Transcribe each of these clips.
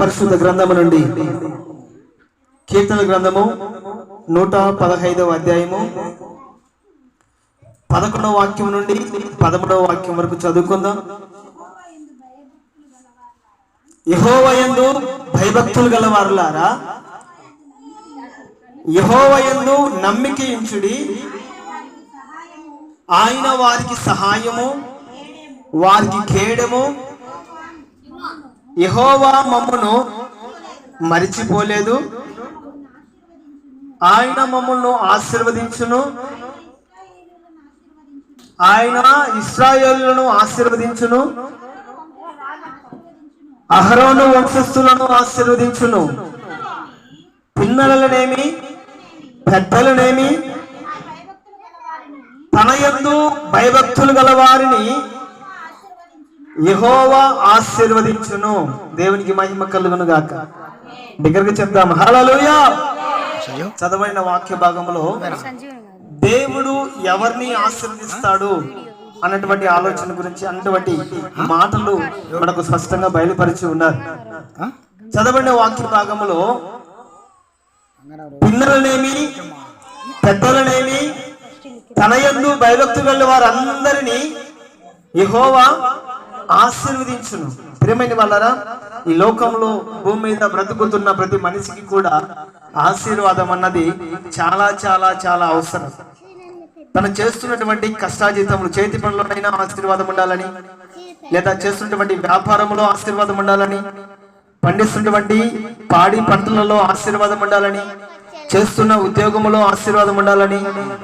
పరిశుద్ధ గ్రంథము నుండి కీర్తన గ్రంథము నూట పదహైదవ అధ్యాయము పదకొండవ వాక్యం నుండి పదమూడవ వాక్యం వరకు చదువుకుందాం. యహోవయందు భయభక్తులు గలవారులారా? యహోవయందు నమ్మిక ఇంచుడి ఆయన వారికి సహాయము వారికి ఖేడము యహోవా మమ్మను మరిచిపోలేదు. ఆయన మమ్మల్ని ఆశీర్వదించును. ఆయన ఇస్రాయేలులను ఆశీర్వదించును. అహరోను వంశస్థులను ఆశీర్వదించును. పిన్నలనేమి పెద్దలనేమి? తన యందు భయభక్తులు గల వారిని యహోవా ఆశీర్వదించును. దేవునికి మహిమ కలుగును గాక దగ్గరగా చెప్దాం. హల్లెలూయా! చదవైన వాక్య భాగంలో దేవుడు ఎవరిని ఆశీర్వదిస్తాడు అన్నటువంటి ఆలోచన గురించి అన్నటువంటి మాటలు మనకు స్పష్టంగా బయలుపరిచి ఉన్నారు. చదవబడిన వాక్య భాగంలో పిల్లలనేమి పెద్దలనేమి తనయందు భయభక్తు గల వారందరినీ యహోవా ఆశీర్వదించును. ప్రియమైన వాళ్ళరా ఈ లోకంలో భూమి మీద బ్రతుకుతున్న ప్రతి మనిషికి కూడా ఆశీర్వాదం అన్నది చాలా చాలా చాలా అవసరం. తను చేస్తున్నటువంటి కష్టాజీతములు చేతి పనులనైనా ఆశీర్వాదం ఉండాలని లేదా చేస్తున్నటువంటి వ్యాపారంలో ఆశీర్వాదం ఉండాలని పండిస్తున్నటువంటి పాడి పంటలలో ఆశీర్వాదం ఉండాలని చేస్తున్న ఉద్యోగంలో ఆశీర్వాదం ఉండాలని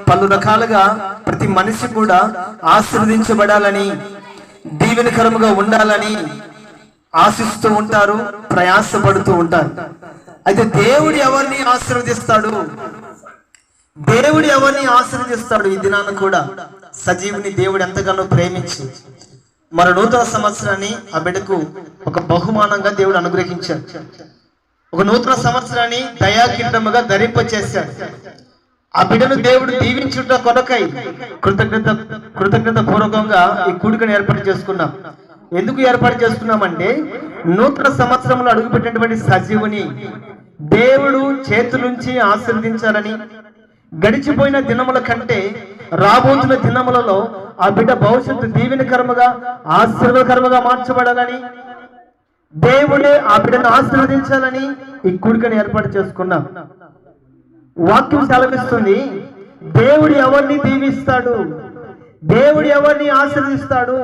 పలు రకాలుగా ప్రతి మనిషి కూడా ఆశీర్వదించబడాలని దీవెనకరముగా ఉండాలని ఆశిస్తూ ఉంటారు ప్రయాసపడుతూ ఉంటారు. అయితే దేవుడు ఎవరిని ఆశీర్వదిస్తాడు? దేవుడు ఎవరిని ఆశీర్వదిస్తాడు ఈ దినాన కూడా? సజీవుని దేవుడు ఎంతగానో ప్రేమించి. మన నూతన సంవత్సరాన్ని ఆ బిడ్డకు ఒక బహుమానంగా దేవుడు అనుగ్రహించాడు. ఒక నూతన సంవత్సరాన్ని దయాకిండముగా ధరింప చేశాడు ఆ బిడ్డను దేవుడు దీవించుట కొరకై కృతజ్ఞత కృతజ్ఞత పూర్వకంగా ఈ కూడికను ఏర్పాటు చేసుకున్నాం. ఎందుకు ఏర్పాటు చేసుకున్నామంటే నూతన సంవత్సరంలో అడుగుపెట్టినటువంటి సజీవుని దేవుడు చేతులుంచి ఆశీర్వదించాలని గడిచిపోయిన దినముల కంటే రాబోతున్న దినములలో ఆ బిడ్డ భవిష్యత్తు దీవెనకరముగా ఆశీర్వకరముగా మార్చబడాలని దేవుడే ఆ బిడ్డను ఆశీర్వదించాలని ఈ కూడికను ఏర్పాటు చేసుకున్నాం. వాక్యం సెలవిస్తుంది దేవుడు ఎవరిని దీవిస్తాడు? దేవుడు ఎవరిని ఆశీర్వదిస్తాడు?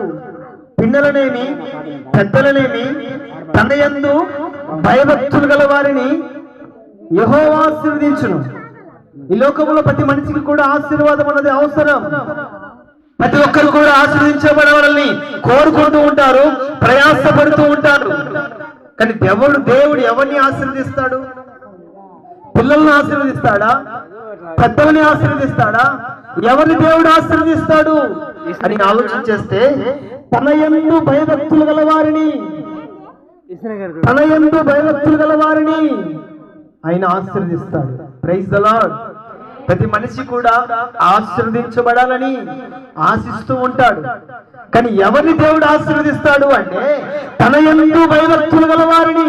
పిన్నలనేమి పెద్దలనేమి తన భయభక్తులు గల వారిని యహో ఆశీర్వదించును. ఈ లోకంలో ప్రతి మనిషికి కూడా ఆశీర్వాదం అన్నది అవసరం. ప్రతి ఒక్కరు కూడా ఆశీర్వదించబడవాలని కోరుకుంటూ ఉంటారు ప్రయాసపడుతూ ఉంటారు. కానీ దేవుడు దేవుడు ఎవరిని ఆశీర్వదిస్తాడు? పిల్లల్ని ఆశీర్వదిస్తాడా? పెద్దల్ని ఆశీర్వదిస్తాడా? ఎవరిని దేవుడు ఆశీర్వదిస్తాడు? అని ఆలోచన చేస్తే తన ఎందు భయభక్తులు గల వారిని తన ఎందు భయభక్తులు గల వారిని ఆయన ఆశీర్వదిస్తాడు. ప్రైజ్ దలాడ్ ప్రతి మనిషి కూడా ఆశీర్వదించబడాలని ఆశిస్తూ ఉంటాడు. కానీ ఎవరిని దేవుడు ఆశీర్వదిస్తాడు అంటే తన ఎందు భయభక్తులు గల వారిని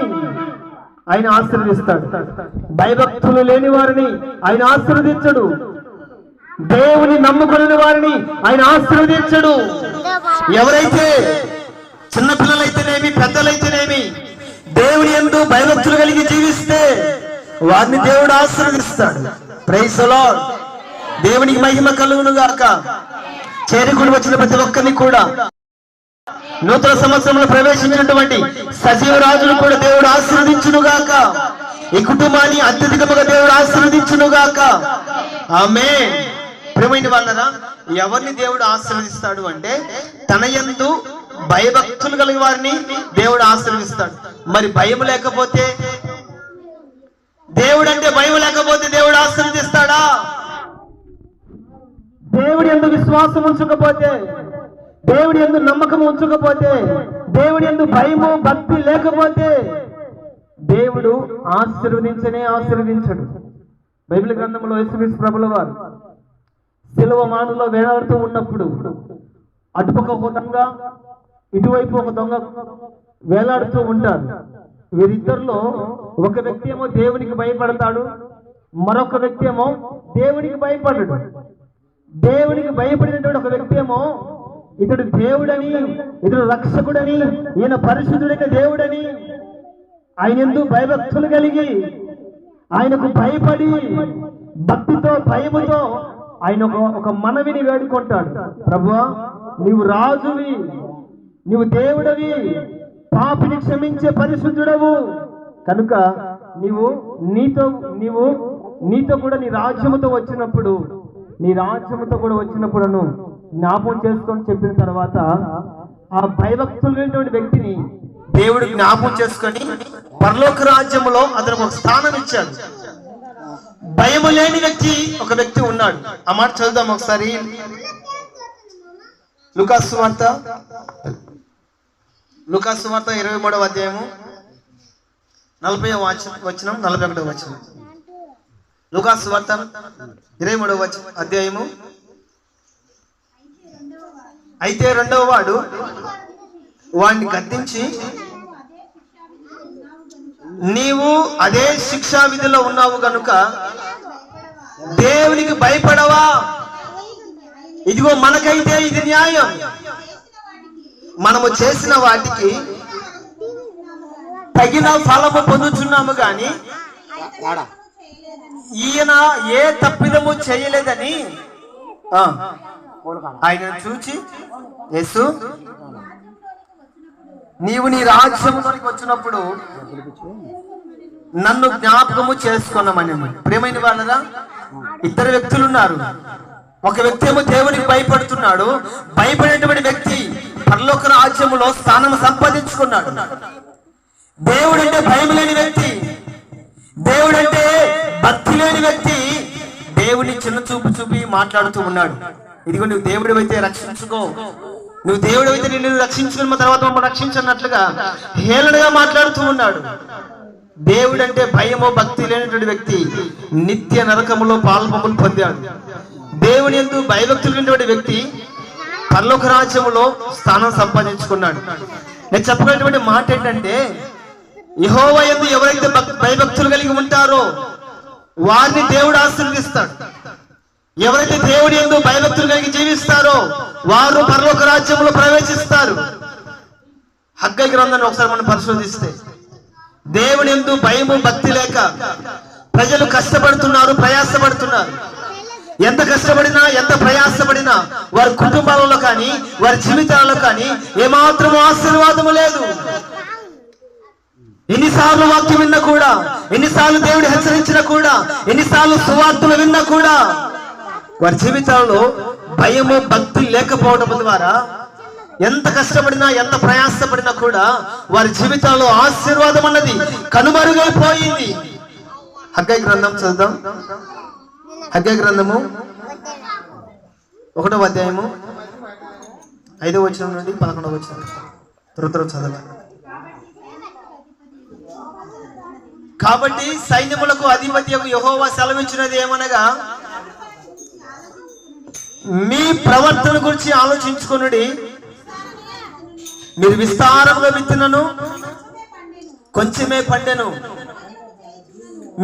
ఆయన ఆశీర్వదిస్తాడు. భయభక్తులు లేని వారిని ఆయన ఆశీర్వదించడు. దేవుని నమ్ముకుని వారిని ఆయన ఆశీర్వదించడు. ఎవరైతే చిన్నపిల్లలైతేనేమి పెద్దలైతేనేమి దేవుని ఎందు భయభక్తులు కలిగి జీవిస్తే వారిని దేవుడు ఆశీర్వదిస్తాడు ప్రైసలో దేవునికి మహిమ కలుగును గాక చేరుకుని వచ్చిన ప్రతి ఒక్కరిని కూడా. నూతన సంవత్సరంలో ప్రవేశించినటువంటి సజీవ రాజును కూడా దేవుడు ఆశీర్వదించును గాక ఈ కుటుంబాన్ని అత్యధికముగా దేవుడు ఆశీర్వదించును గాక ఆమె ప్రేమైన వాళ్ళరా ఎవరిని దేవుడు ఆశీర్వదిస్తాడు అంటే తన ఎందు భయభక్తులు కలిగిన వారిని దేవుడు ఆశీర్వదిస్తాడు. మరి భయం లేకపోతే దేవుడు అంటే భయం లేకపోతే దేవుడు ఆశ్రదిస్తాడా దేవుడు ఎందుకు విశ్వాసం ఉంచకపోతే దేవుడు ఎందుకు నమ్మకం ఉంచకపోతే దేవుడు ఎందుకు భయము భక్తి లేకపోతే దేవుడు ఆశీర్వదించనే ఆశీర్వదించడు. బైబిల్ గ్రంథంలో యేసుక్రీస్తు ప్రభుల వారు సిలువ మానులో వేలాడుతూ ఉన్నప్పుడు అటుపక్క ఒక దొంగ ఇటువైపు ఒక దొంగ వేలాడుతూ ఉంటారు. వీరిద్దరిలో ఒక వ్యక్తి ఏమో దేవునికి భయపడతాడు మరొక వ్యక్తి ఏమో దేవునికి భయపడడు. దేవునికి భయపడినటువంటి ఒక వ్యక్తి ఏమో ఇతడు దేవుడని ఇతడు రక్షకుడని ఈయన పరిశుద్ధుడైన దేవుడని ఆయన ఎందు భయభక్తులు కలిగి ఆయనకు భయపడి భక్తితో భయముతో ఆయన ఒక ఒక మనవిని వేడుకుంటాడు. ప్రభువా నీవు రాజువి నీవు దేవుడవి పాపిని క్షమించే పరిశుద్ధుడవు. కనుక నీవు నీతో నీవు నీతో కూడా నీ రాజ్యముతో వచ్చినప్పుడు నీ రాజ్యముతో కూడా వచ్చినప్పుడును జ్ఞాపకం చేసుకొని చెప్పిన తర్వాత ఆ భయభక్తులైనటువంటి వ్యక్తిని దేవుడు జ్ఞాపకం చేసుకొని పరలోక రాజ్యములో అతనికి ఒక స్థానం ఇచ్చాడు. భయము లేని వ్యక్తి ఒక వ్యక్తి ఉన్నాడు. ఆ మాట చదువుదాం ఒకసారి. లుకాసు వార్త లుకాసు వార్త ఇరవై మూడవ అధ్యాయము నలభై వచనం నలభై ఒకటో వచనం. లుకాసు వార్త ఇరవై మూడవ అధ్యాయము. అయితే రెండవ వాడు వాడిని గద్దించి నీవు అదే శిక్షా విధిలో ఉన్నావు కనుక దేవునికి భయపడవా? ఇదిగో మనకైతే ఇది న్యాయం. మనము చేసిన వాటికి తగిన ఫలము పొందుచున్నాము గాని ఈయన ఏ తప్పిదము చేయలేదని ఆయన చూచి యేసు నీవు నీ రాజ్యంలోనికి వచ్చినప్పుడు నన్ను జ్ఞాపకము చేసుకున్నామని ప్రేమైన వాళ్ళరా ఇద్దరు వ్యక్తులు ఉన్నారు ఒక వ్యక్తి ఏమో దేవునికి భయపడుతున్నాడు. భయపడేటువంటి వ్యక్తి పరలోక రాజ్యములో స్థానం సంపాదించుకున్నాడు. దేవుడు అంటే భయం లేని వ్యక్తి. దేవుడు అంటే భక్తి లేని వ్యక్తి. దేవుని చిన్న చూపు చూపి మాట్లాడుతూ ఉన్నాడు. ఇదిగో నువ్వు దేవుడు అయితే రక్షించుకో. నువ్వు దేవుడు అయితే నిన్ను రక్షించుకున్న తర్వాత మమ్మల్ని రక్షించన్నట్లుగా హేళనగా మాట్లాడుతూ ఉన్నాడు. దేవుడు అంటే భయమో భక్తి లేనటువంటి వ్యక్తి నిత్య నరకములో పాల్పములు పొందాడు. దేవుని ఎందు భయభక్తులు వ్యక్తి పర్లోక రాజ్యములో స్థానం సంపాదించుకున్నాడు. నేను చెప్పగలిగినటువంటి మాట ఏంటంటే యహోవ ఎందు ఎవరైతే భయభక్తులు కలిగి ఉంటారో వారిని దేవుడు ఆశీర్వదిస్తాడు. ఎవరైతే దేవుడి ఎందు భయభక్తులు కలిగి జీవిస్తారో వారు పరలోక రాజ్యంలో ప్రవేశిస్తారు. హగ్గ గ్రంథాన్ని ఒకసారి మనం పరిశోధిస్తే దేవుడి ఎందు భయము భక్తి లేక ప్రజలు కష్టపడుతున్నారు ప్రయాసపడుతున్నారు. ఎంత కష్టపడినా ఎంత ప్రయాసపడినా వారి కుటుంబాలలో కానీ వారి జీవితాలలో కానీ ఏమాత్రం ఆశీర్వాదము లేదు. ఎన్నిసార్లు వాక్యం విన్నా కూడా ఎన్నిసార్లు దేవుడు హెచ్చరించినా కూడా ఎన్నిసార్లు సువార్తలు విన్నా కూడా వారి జీవితాల్లో భయము భక్తి లేకపోవడం ద్వారా ఎంత కష్టపడినా ఎంత ప్రయాసపడినా కూడా వారి జీవితాల్లో ఆశీర్వాదం అన్నది కనుమరుగైపోయింది. హగ్గై గ్రంథం చూద్దాం హగ్గై గ్రంథము ఒకటో అధ్యాయము ఐదవ వచనం నుండి పదకొండవ వచనం త్వర త్వర చదవాలి కాబట్టి సైన్యములకు అధిపతి యహోవా సెలవిచ్చినది ఏమనగా మీ ప్రవర్తన గురించి ఆలోచించుకునుడి. మీరు విస్తారముగా విత్తినను కొంచెమే పండెను.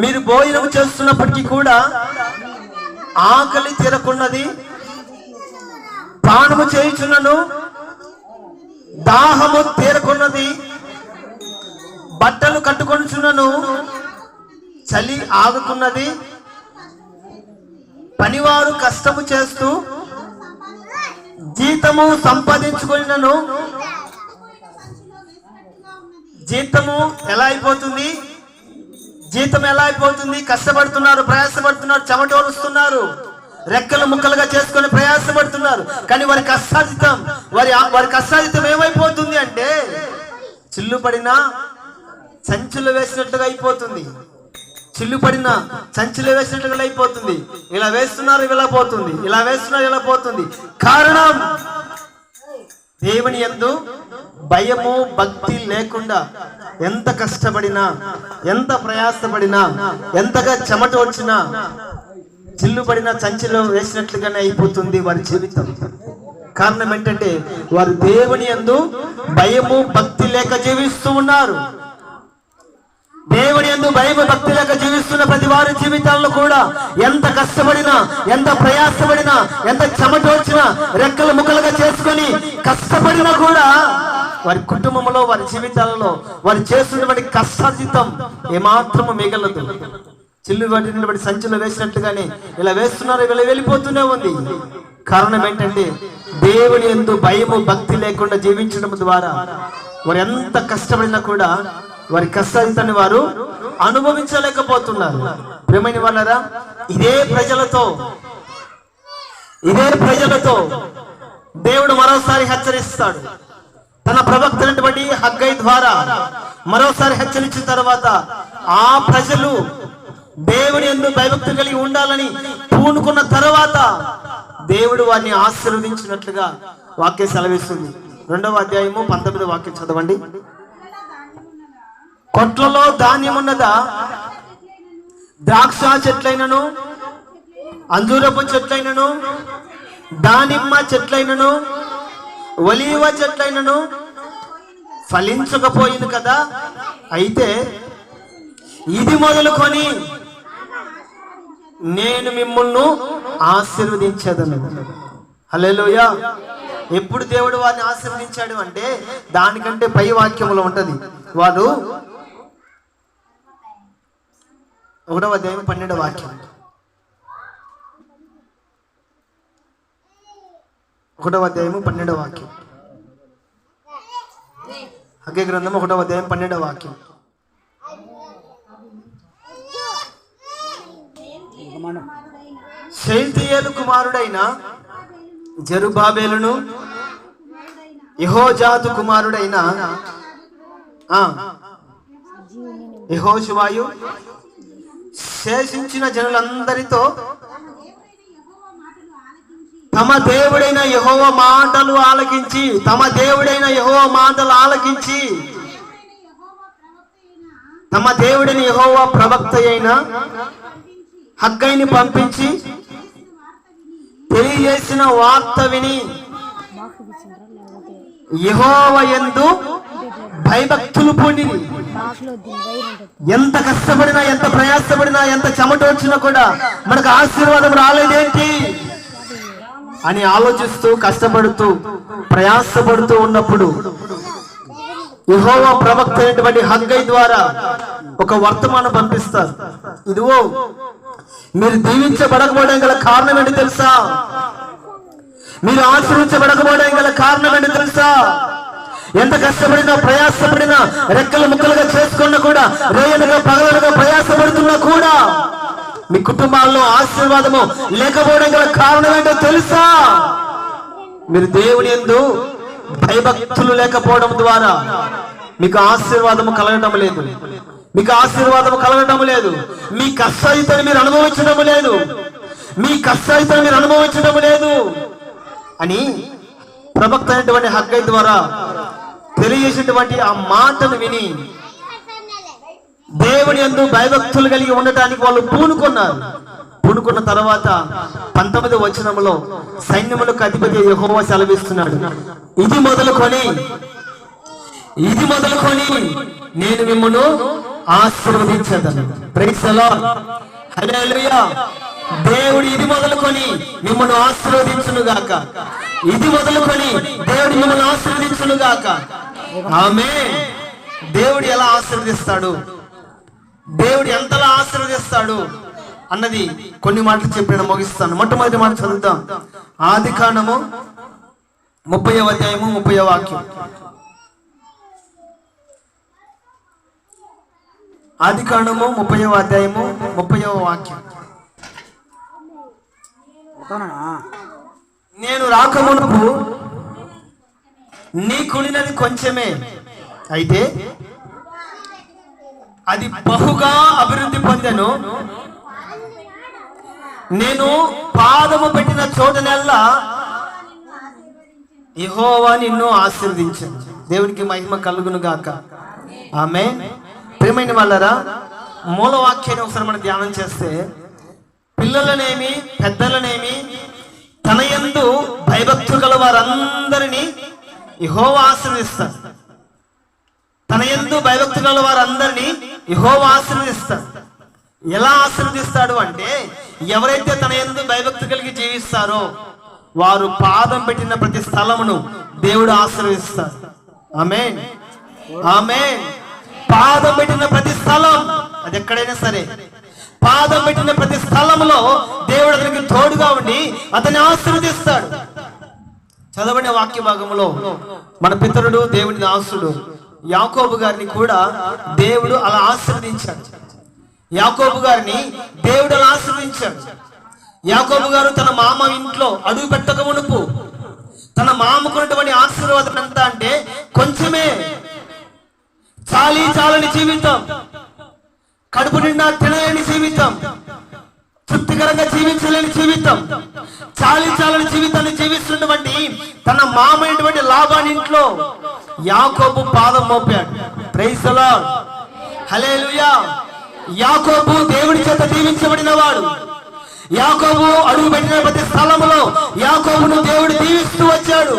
మీరు భోజనం చేస్తున్నప్పటికీ కూడా ఆకలి తీరకున్నది పానము చేయుచున్నను. దాహము తీరకున్నది. బట్టలు కట్టుకొనుచున్నను. చలి ఆగుతున్నది. పనివారు కష్టము చేస్తూ జీతము సంపాదించుకున్నను. జీతము ఎలా అయిపోతుంది? జీతం ఎలా అయిపోతుంది? కష్టపడుతున్నారు ప్రయాసపడుతున్నారు చెమటోరుస్తున్నారు రెక్కలు ముక్కలుగా చేసుకొని ప్రయాసపడుతున్నారు. కానీ వారి కష్టాజితం వారి వారి కష్టాజితం ఏమైపోతుంది అంటే చిల్లు పడినా సంచులు వేసినట్టుగా అయిపోతుంది. చిల్లు పడిన సంచులు వేసినట్టుగా అయిపోతుంది. ఇలా వేస్తున్నారు ఇలా పోతుంది. ఇలా వేస్తున్నారు ఇలా పోతుంది. కారణం దేవుని యందు భయము భక్తి లేకుండా ఎంత కష్టపడినా ఎంత ప్రయాసపడినా ఎంతగా చెమట వచ్చినా చిల్లుపడిన సంచిలో వేసినట్లుగానే అయిపోతుంది వారి జీవితం. కారణం ఏంటంటే వారు దేవుని యందు భయము భక్తి లేక జీవిస్తూ ఉన్నారు. దేవుని ఎందు భయము భక్తి జీవిస్తున్న ప్రతి వారి జీవితాల్లో కూడా ఎంత కష్టపడినా ఎంత ప్రయాసపడినా ఎంత చెమట రెక్కలు ముక్కలుగా చేసుకొని కష్టపడినా కూడా వారి కుటుంబంలో వారి జీవితాలలో వారు చేస్తున్నటువంటి కష్టార్జితం ఏమాత్రము మిగలదు. చిల్లు వాటిని సంచులు సంచిలో వేసినట్లుగానే ఇలా వేస్తున్నారు ఇలా వెళ్ళిపోతూనే ఉంది. కారణం ఏంటంటే దేవుని ఎందు భయము భక్తి లేకుండా జీవించడం ద్వారా వారు ఎంత కష్టపడినా కూడా వారి కష్టాన్ని వారు అనుభవించలేకపోతున్నారు. ప్రేమైన వాళ్ళరా ఇదే ప్రజలతో ఇదే ప్రజలతో దేవుడు మరోసారి హెచ్చరిస్తాడు. తన ప్రవక్తనటువంటి హగ్గై ద్వారా మరోసారి హెచ్చరించిన తర్వాత ఆ ప్రజలు దేవుని ఎందు భయభక్తి కలిగి ఉండాలని పూనుకున్న తర్వాత దేవుడు వారిని ఆశీర్వదించినట్లుగా వాక్యం సెలవిస్తుంది. రెండవ అధ్యాయము పంతొమ్మిది వాక్యం చదవండి. కొట్లలో ధాన్యం ఉన్నదా ద్రాక్ష చెట్లైనను అంజూరపు చెట్లైనను దానిమ్మ చెట్లైనను ఒలీవ చెట్లైనను ఫలించకపోయింది కదా? అయితే ఇది మొదలుకొని నేను మిమ్మల్ని ఆశీర్వదించేదను హలోయ ఎప్పుడు దేవుడు వారిని ఆశీర్వదించాడు అంటే దానికంటే పై వాక్యంలో ఉంటుంది. వాడు ఒకటవ అధ్యాయం పన్నెండవ వాక్యం. ఒకటవ అధ్యాయము పన్నెండవ వాక్యం. అగ్గే గ్రంథం ఒకటవ అధ్యాయం పన్నెండవ వాక్యం. శైల్తీయేలు కుమారుడైన జరుబాబేలును యహోజాతు కుమారుడైన యహోశివాయు శేషించిన జనులందరితో తమ దేవుడైన యహోవ మాటలు ఆలకించి తమ దేవుడైన యహోవ మాటలు ఆలకించి తమ దేవుడైన యహోవ ప్రవక్త అయిన హగ్గైని పంపించి తెలియజేసిన వార్త విని యహోవ ఎందు భయభక్తులు పొందింది ఎంత కష్టపడినా ఎంత ప్రయాసపడినా ఎంత చెమట వచ్చినా కూడా మనకు ఆశీర్వాదం రాలేదేంటి? అని ఆలోచిస్తూ కష్టపడుతూ ప్రయాసపడుతూ ఉన్నప్పుడు యహోవా ప్రవక్త అయినటువంటి హగ్గై ద్వారా ఒక వర్తమానం పంపిస్తారు. ఇదిగో మీరు దీవించబడకపోవడం గల కారణం ఏంటి తెలుసా? మీరు ఆశ్రయించబడకపోవడం గల కారణం ఏంటి తెలుసా? ఎంత కష్టపడినా ప్రయాసపడినా రెక్కలు ముక్కలుగా చేసుకున్నా కూడా రేయలుగా పగలలుగా ప్రయాసపడుతున్నా కూడా మీ కుటుంబాల్లో ఆశీర్వాదము లేకపోవడం గల కారణం ఏంటో తెలుసా? మీరు దేవుని ఎందు భయభక్తులు లేకపోవడం ద్వారా మీకు ఆశీర్వాదము కలగడం లేదు. మీకు ఆశీర్వాదము కలగడం లేదు. మీ కష్టాయితని మీరు అనుభవించడం లేదు. మీ కష్టాయితని మీరు అనుభవించడం లేదు. అని ప్రవక్త అయినటువంటి హగ్గై ద్వారా తెలియజేసినటువంటి ఆ మాటను విని దేవుని యందు భయభక్తులు కలిగి ఉండటానికి వాళ్ళు పూనుకున్నారు. పూనుకున్న తర్వాత పంతొమ్మిది వచనంలో సైన్యములకు అధిపతి యహోవ సెలవిస్తున్నాడు. ఇది మొదలుకొని ఇది మొదలుకొని నేను మిమ్మల్ని ఆశీర్వదించదను. Price the lord. దేవుడు ఇది మొదలుకొని మిమ్మల్ని ఆశీర్వదించును గాక ఇది మొదలుకొని దేవుడు మిమ్మల్ని ఆశీర్వదించును గాక ఆమె దేవుడు ఎలా ఆశీర్వదిస్తాడు? దేవుడు ఎంతలా ఆశీర్వదిస్తాడు? అన్నది కొన్ని మాటలు చెప్పిన ముగిస్తాను. మొట్టమొదటి మాట చదువుతాం ఆది కాండము ముప్పై అధ్యాయము ముప్పై వాక్యం. ఆది కాండము ముప్పై అధ్యాయము ముప్పై వాక్యం. నేను రాకమునుపు నీ కుడినది కొంచెమే. అయితే అది బహుగా అభివృద్ధి పొందెను. నేను పాదము పెట్టిన చోటనెల్లా ఇహోవా నిన్ను ఆశీర్వదించాను. దేవునికి మహిమ కలుగును గాక. ఆమె ప్రేమైన వాళ్ళరా మూలవాక్యాన్ని ఒకసారి మనం ధ్యానం చేస్తే పిల్లలనేమి పెద్దలనేమి తన యందు భయభక్తులు గల వారందరినీ యెహోవా ఆశీర్వదిస్తాడు. తన యందు భయభక్తులు గల వారందరినీ యెహోవా ఆశీర్వదిస్తాడు. ఎలా ఆశీర్వదిస్తాడు అంటే ఎవరైతే తన యందు భయభక్తి కలిగి జీవిస్తారో వారు పాదం పెట్టిన ప్రతి స్థలమును దేవుడు ఆశీర్వదిస్తాడు. ఆమె ఆమె పాదం పెట్టిన ప్రతి స్థలం అది ఎక్కడైనా సరే పాదం పెట్టిన ప్రతి స్థలంలో దేవుడు అతనికి తోడుగా ఉండి అతన్ని ఆశీర్వదిస్తాడు. చదవని వాక్య భాగంలో. మన పితరుడు దేవుని దాసుడు యాకోబు గారిని కూడా దేవుడు అలా ఆశీర్వదించాడు. యాకోబు గారిని దేవుడు అలా ఆశీర్వదించాడు. యాకోబు గారు తన మామ ఇంట్లో అడుగు పెట్టక మునుపు తన మామకున్నటువంటి ఆశీర్వాదం ఎంత అంటే కొంచెమే. చాలీ చాలని జీవితం. కడుపు నిండా తినలేని జీవితం. తృప్తికరంగా జీవించలేని జీవితం. చాలించాలని జీవితాన్ని జీవిస్తున్నటువంటి తన మామైనటువంటి లాభాన్ని ఇంట్లో యాకోబు పాదం మోపాడు. ప్రైసలా హలేలుయా యాకోబు దేవుడి చేత దీవించబడిన వాడు. యాకోబు అడుగు పెట్టిన ప్రతి స్థలంలో యాకోబును దేవుడు దీవిస్తూ వచ్చాడు.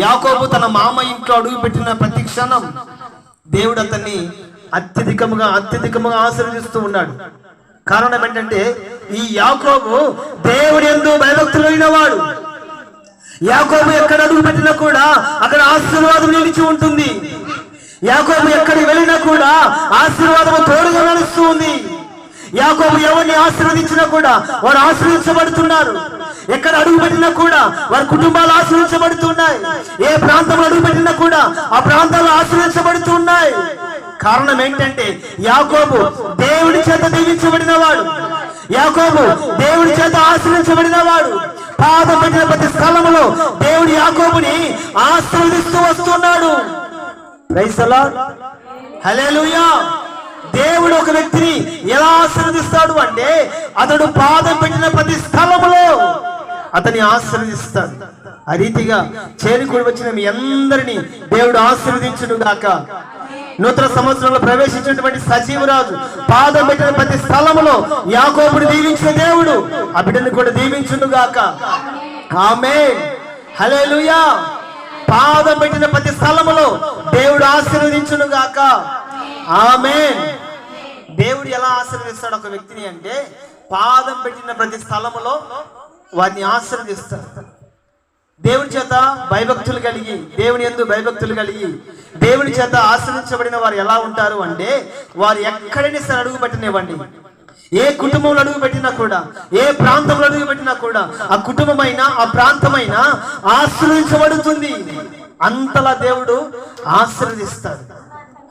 యాకోబు తన మామ ఇంట్లో అడుగు పెట్టిన ప్రతి క్షణం దేవుడు అతన్ని అత్యధికముగా అత్యధికముగా ఆశీర్వదిస్తూ ఉన్నాడు. కారణం ఏంటంటే ఈ యాకోబు దేవుడు ఎందు భయభక్తులైన వాడు యాకోబు ఎక్కడ అడుగు పెట్టినా కూడా అక్కడ ఆశీర్వాదం నిలిచి ఉంటుంది. యాకోబు ఎక్కడికి వెళ్ళినా కూడా ఆశీర్వాదము తోడుగా నడుస్తూ ఉంది. యాకోబు ఎవరిని ఆశీర్వదించినా కూడా వారు ఆశీర్వించబడుతున్నారు ఎక్కడ అడుగు పెట్టినా కూడా వారి కుటుంబాలు ఆశ్రయించబడుతున్నాయి ఏ ప్రాంతంలో అడుగు పెట్టినా కూడా ఆ ప్రాంతాలు ఆశ్రయించబడుతున్నాయి కారణం ఏంటంటే యాకోబు దేవుడి చేత దీవించబడిన వాడు. యాకోబు దేవుడి చేత ఆశ్రయించబడిన వాడు పాదం పెట్టిన ప్రతి స్థలంలో దేవుడు యాకోబుని ఆశీర్వదిస్తూ వస్తున్నాడు. హలేలుయా దేవుడు ఒక వ్యక్తిని ఎలా ఆశీర్వదిస్తాడు అంటే అతడు పాదం పెట్టిన ప్రతి స్థలములో అతని ఆశీర్వదిస్తాడు. ఆ రీతిగా చేరుకుని వచ్చిన మీ అందరినీ దేవుడు ఆశీర్వదించును గాక నూతన సంవత్సరంలో ప్రవేశించినటువంటి సజీవరాజు పాదం పెట్టిన ప్రతి స్థలములో యాకోబుని దీవించిన దేవుడు ఆ బిడ్డను కూడా దీవించును గాక ఆమె హలేలుయా పాదం పెట్టిన ప్రతి స్థలములో దేవుడు ఆశీర్వదించును గాక ఆమె దేవుడు ఎలా ఆశీర్వదిస్తాడు ఒక వ్యక్తిని అంటే పాదం పెట్టిన ప్రతి స్థలములో వారిని ఆశీర్వదిస్తాడు దేవుని చేత భయభక్తులు కలిగి దేవుని ఎందు భయభక్తులు కలిగి దేవుని చేత ఆశ్రయించబడిన వారు ఎలా ఉంటారు అంటే వారు ఎక్కడైనా సరే అడుగు పెట్టనివ్వండి ఏ కుటుంబంలో అడుగు పెట్టినా కూడా ఏ ప్రాంతంలో అడుగు పెట్టినా కూడా ఆ కుటుంబమైనా ఆ ప్రాంతమైనా ఆశ్రయించబడుతుంది. అంతలా దేవుడు ఆశీర్వదిస్తాడు.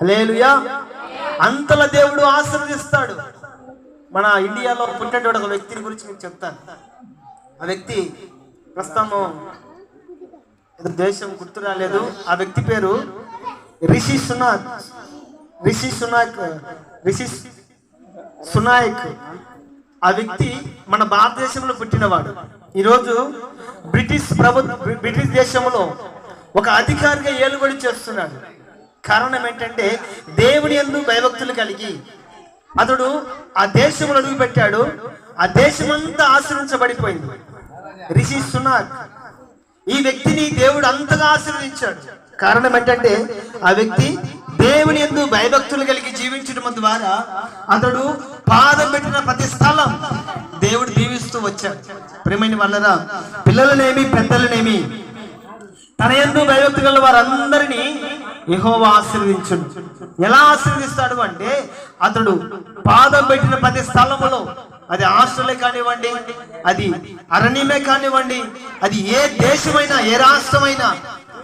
లేలుయా అంతలా దేవుడు ఆశీర్వదిస్తాడు. మన ఇండియాలో పుట్టినటువంటి ఒక వ్యక్తిని గురించి మీకు చెప్తాను. ఆ వ్యక్తి ప్రస్తుతము దేశం గుర్తు రాలేదు. ఆ వ్యక్తి పేరు రిషి సునాక్. రిషి సునాక్ రిషి సునాయక్. ఆ వ్యక్తి మన భారతదేశంలో పుట్టినవాడు. ఈరోజు బ్రిటిష్ ప్రభుత్వ బ్రిటిష్ దేశంలో ఒక అధికారిగా ఏలుబడి చేస్తున్నాడు. కారణం ఏంటంటే దేవుని ఎందు భయభక్తులు కలిగి అతడు ఆ దేశంలో అడుగుపెట్టాడు. ఆ దేశమంతా ఆశ్రయించబడిపోయింది. రిషి సునాక్. ఈ వ్యక్తిని దేవుడు అంతగా ఆశీర్వదించాడు. కారణం ఏంటంటే ఆ వ్యక్తి దేవుని ఎందు భయభక్తులు కలిగి జీవించడం ద్వారా అతడు పాదం పెట్టిన ప్రతి స్థలం దేవుడు దీవిస్తూ వచ్చాడు. ప్రేమైన వల్లరా పిల్లలనేమి పెద్దలనేమి తన ఎందు భయభక్తి గల వారందరినీ యహోవ ఆశీర్వదించును. ఎలా ఆశీర్వదిస్తాడు అంటే అతడు పాదం పెట్టిన ప్రతి స్థలములో అది హాస్టలే కానివ్వండి అది అరణ్యమే కానివ్వండి అది ఏ దేశమైనా ఏ రాష్ట్రమైనా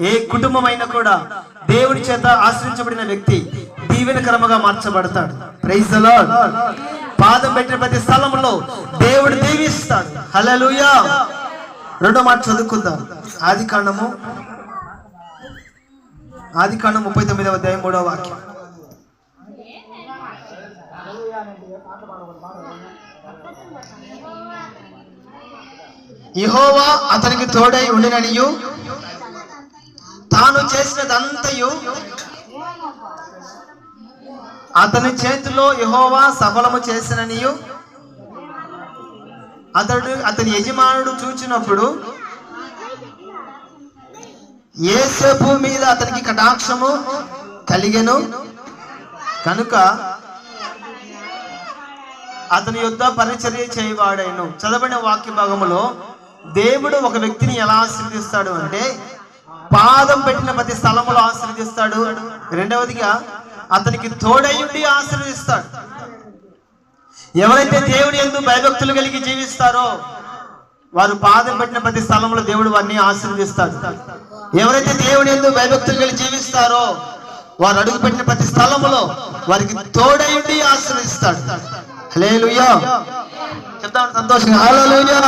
ఏ కుటుంబమైనా కూడా దేవుడి చేత ఆశ్రయించబడిన వ్యక్తి దీవెనకరముగా మార్చబడతాడు. ప్రైజ్ పాదం పెట్టిన ప్రతి స్థలంలో దేవుడు దీవిస్తాడు. హలలుయా రెండో మాట చదువుకుందాం. ఆది కాండము ఆది కాండం ముప్పై తొమ్మిదవ అధ్యాయం మూడవ వాక్యం. ఇహోవా అతనికి తోడై ఉండిననియు. తాను చేసినదంతయు అతని చేతిలో యహోవా సఫలము చేసిననియు. అతడు అతని యజమానుడు చూచినప్పుడు ఏసేపు మీద అతనికి కటాక్షము కలిగెను. కనుక అతని యుద్ధ పరిచర్య చేయవాడైను చదవబడిన వాక్య భాగములో దేవుడు ఒక వ్యక్తిని ఎలా ఆశీర్వదిస్తాడు అంటే పాదం పెట్టిన ప్రతి స్థలములో ఆశీర్వదిస్తాడు. రెండవదిగా అతనికి తోడయుండి ఆశీర్వదిస్తాడు. ఎవరైతే దేవుడి ఎందు భయభక్తులు కలిగి జీవిస్తారో వారు పాదం పెట్టిన ప్రతి స్థలంలో దేవుడు వారిని ఆశీర్వదిస్తాడు. ఎవరైతే దేవుడి ఎందు భయభక్తులు కలిగి జీవిస్తారో వారు అడుగు పెట్టిన ప్రతి స్థలములో వారికి తోడయుండి ఆశీర్వదిస్తాడు. హల్లెలూయా. చెప్తాను సంతోషంగా హల్లెలూయా.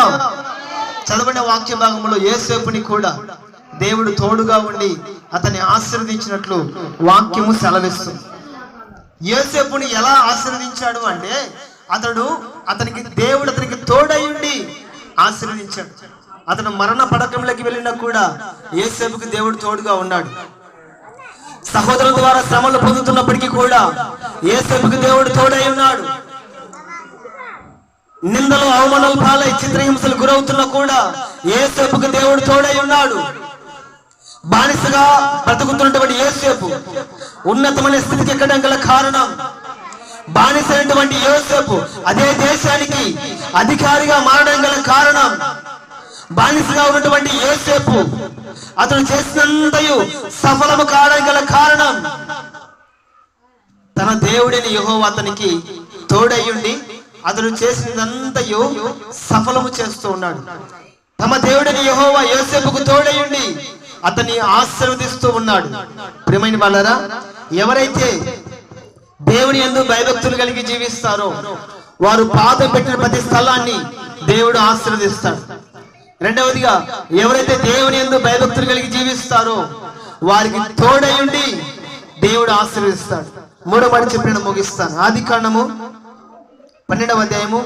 చదవని వాక్య భాగంలో ఏసేపుని కూడా దేవుడు తోడుగా ఉండి అతన్ని ఆశీర్వదించినట్లు వాక్యము సెలవిస్తుంది. ఏసేపుని ఎలా ఆశీర్వదించాడు అంటే అతడు అతనికి దేవుడు అతనికి తోడయుండి ఆశీర్వదించాడు. అతను మరణ పడకంలోకి వెళ్ళినా కూడా ఏసేపుకి దేవుడు తోడుగా ఉన్నాడు. సహోదరుల ద్వారా శ్రమలు పొందుతున్నప్పటికీ కూడా ఏసేపుకి దేవుడు తోడై ఉన్నాడు. నిందలు అవమానాలు పాలై చిత్రహింసలు గురవుతున్నా కూడా యేసేపుకు దేవుడు తోడై ఉన్నాడు. బానిసగా బ్రతుకుతున్నటువంటి ఏసేపు ఉన్నతమైన స్థితికి ఎక్కడం గల కారణం. బానిస అయినటువంటి యోసేపు అదే దేశానికి అధికారిగా మారడం గల కారణం. బానిసగా ఉన్నటువంటి యోసేపు అతను చేసినంతయు సఫలము కావడం గల కారణం. తన దేవుడిని యహో అతనికి తోడయ్యుండి అతను చేసినంతయు సఫలము చేస్తూ ఉన్నాడు. తమ దేవుడిని యహోవా యోసేపుకు తోడయండి అతన్ని ఆశీర్వదిస్తూ ఉన్నాడు. ప్రియమైన వాళ్ళరా ఎవరైతే దేవుని ఎందు భయభక్తులు కలిగి జీవిస్తారో వారు పాదం పెట్టిన ప్రతి స్థలాన్ని దేవుడు ఆశీర్వదిస్తాడు. రెండవదిగా ఎవరైతే దేవుని ఎందు భయభక్తులు కలిగి జీవిస్తారో వారికి తోడయుండి దేవుడు ఆశీర్వదిస్తాడు. మూడో చెప్పిన ముగిస్తాను. ఆది కాండము పన్నెండవ అధ్యాయము.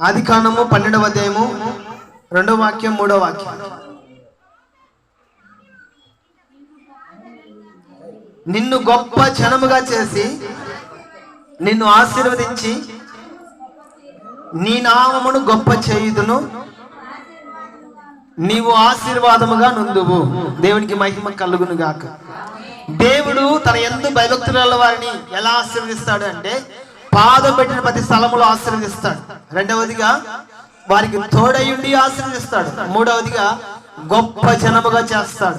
ఆది కాండము పన్నెండవ అధ్యాయము రెండవ వాక్యం మూడో వాక్యం. నిన్ను గొప్ప జనముగా చేసి నిన్ను ఆశీర్వదించి నీ నామమును గొప్ప చేయుదును. నీవు ఆశీర్వాదముగా నుందువు. దేవునికి మహిమ కలుగును గాక దేవుడు తన ఎందు భయభక్తుల వారిని ఎలా ఆశీర్వదిస్తాడు అంటే పాదం పెట్టిన ప్రతి స్థలములో ఆశీర్వదిస్తాడు. రెండవదిగా వారికి తోడయుండి ఆశీర్వదిస్తాడు. మూడవదిగా గొప్ప జనముగా చేస్తాడు.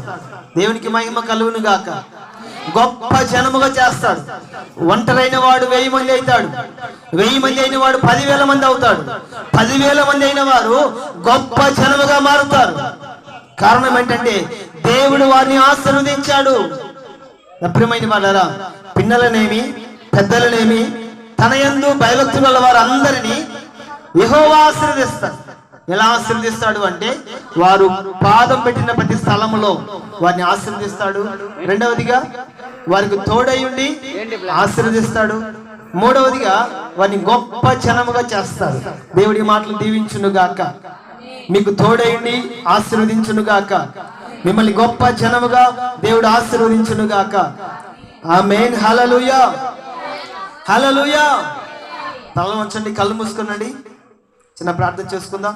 దేవునికి మహిమ కలుగును గాక. గొప్ప జనముగా చేస్తాడు. ఒంటరైన వాడు వెయ్యి మంది అవుతాడు. వెయ్యి మంది అయిన వాడు పదివేల మంది అవుతాడు. పదివేల మంది అయిన వారు గొప్ప జనముగా మారుతారు. కారణం ఏంటంటే దేవుడు వారిని ఆశీర్వదించాడు. అప్రియమైన వాళ్ళరా పిన్నలనేమి పెద్దలనేమి తన ఎందు భయభక్తులు గల వారందరినీ యెహోవా ఆశీర్వదిస్తాడు ఎలా ఆశీర్వదిస్తాడు అంటే వారు పాదం పెట్టిన ప్రతి స్థలములో వారిని ఆశీర్వదిస్తాడు. రెండవదిగా వారికి తోడయుండి ఆశీర్వదిస్తాడు. మూడవదిగా వారిని గొప్ప జనముగా చేస్తారు. దేవుడి మాటలు దీవించును గాక మీకు తోడయుండి ఆశీర్వదించును గాక మిమ్మల్ని గొప్ప జనముగా దేవుడు ఆశీర్వదించును గాక ఆ మెయిన్ హలలుయా హలలుయా తల వంచండి కళ్ళు మూసుకునండి. చిన్న ప్రార్థన చేసుకుందాం.